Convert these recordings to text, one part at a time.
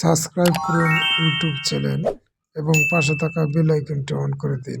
Subscribe করুন YouTube channel এবং পাশে থাকা বেল আইকনটি অন করে দিন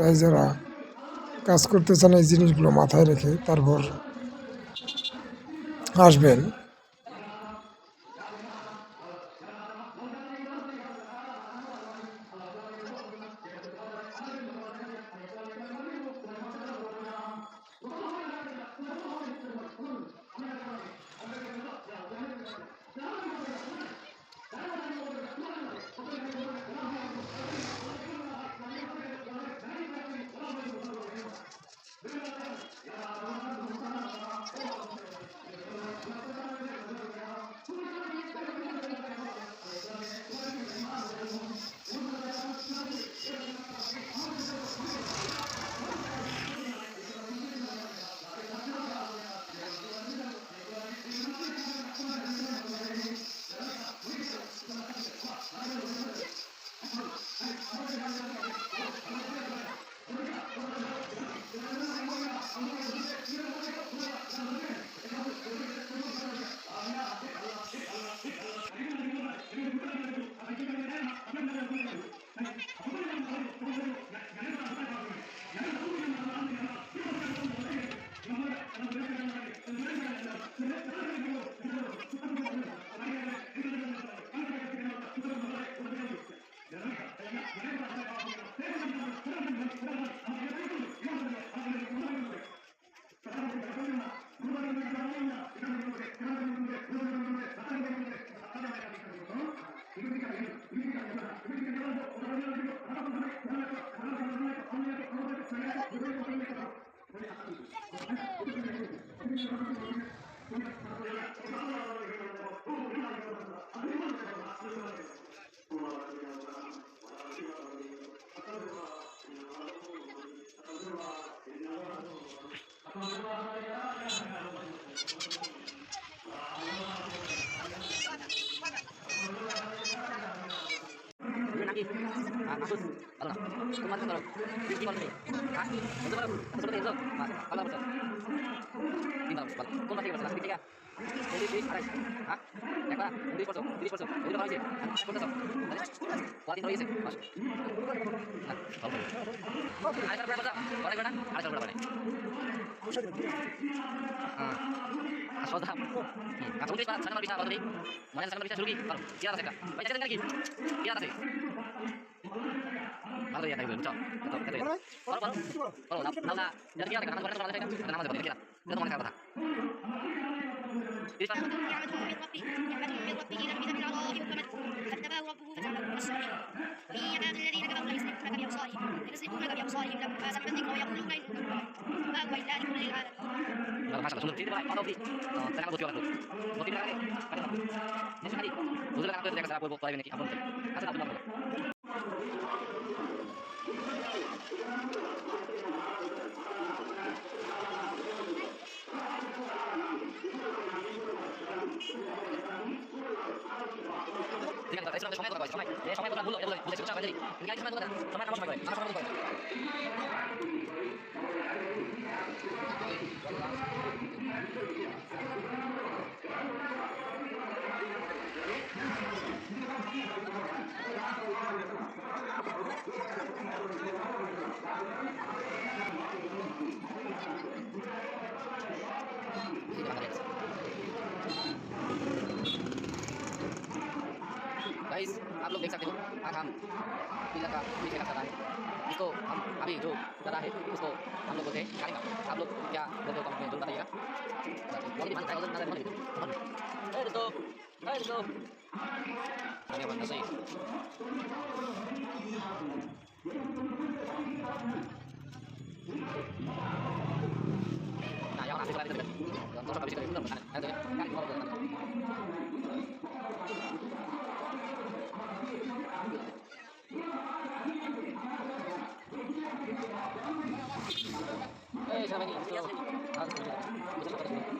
তাই যারা কাজ করতে চান এই জিনিসগুলো মাথায় রেখে তারপর আসবেন agus Allah kuma ta karo ki malmi ka da bara da bara yanzu ma Allah barka din da barka kuma ta barka kika jadi jadi arai ha ya ka jadi perso jadi perso jadi kawai je kuma ta kuati kawai je mas kalau ada berapa ada berapa ada Asal tak. Aku tulis মাশাআল্লাহ সুন্দর তিনবার পাতা অবধি তাহলে আমরা বুঝতে পারবো প্রতি টাকা নেশা খালি বুঝলে টাকা দেখা সারা করবো পারবে নাকি আপনার আচ্ছা আপনার ঠিক আছে সময় কথা সময় সময় কথা ভুল বুঝেছি সময় আমার সময় করে আমার সময় করে गाइस आप लोग देख सकते हो आज हम पीला का पीछे का सदा है इसको हम अभी जो सदा है उसको हम लोग बोलते हैं काली आप लोग क्या बोलते हो कमेंट में जरूर बताइएगा तो 带走。哎呀，我真是。那要拿谁出来？这边，走错隔壁去了，等等我，来这边。哎，小美女，走，拿走。